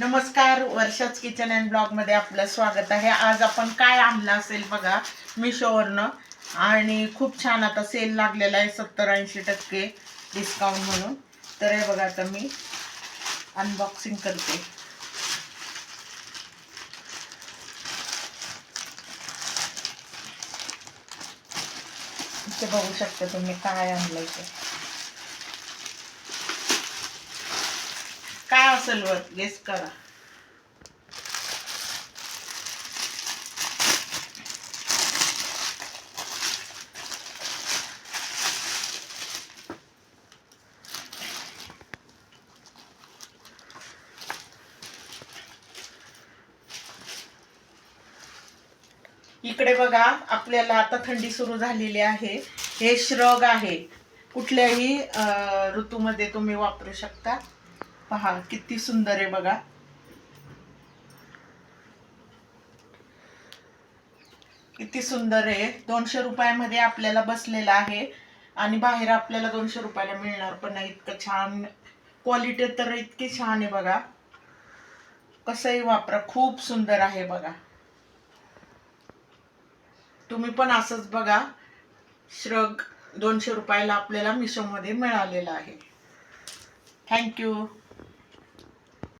नमस्कार वर्षाच kitchen and ब्लॉगमध्ये आपलं स्वागत आहे. आज आपण काय आणलं असेल बघा मिशोवरनं. आणि खूप छान आता सेल लागलेला आहे सत्तर ऐंशी टक्के डिस्काउंट म्हणून. तर हे बघा आता मी अनबॉक्सिंग करते. इथे बघू शकता तुम्ही काय आणलं ते काय असेल वर. गेस करा. इकडे बघा आपल्याला आता थंडी सुरू झालेली आहे. हे श्रग आहे. कुठल्याही अं, ऋतूमध्ये तुम्ही वापरू शकता. पहा किती सुंदर आहे बघा. किती सुंदर आहे. दोनशे रुपयामध्ये आपल्याला बसलेला आहे आणि बाहेर आपल्याला दोनशे रुपयाला मिळणार पण नाही. इतकं छान क्वालिटी तर इतकी छान आहे बघा. कसंही वापरा खूप सुंदर आहे बघा. तुम्ही पण असंच बघा. श्रग दोनशे रुपयाला आपल्याला मिशोमध्ये मिळालेला आहे. थँक्यू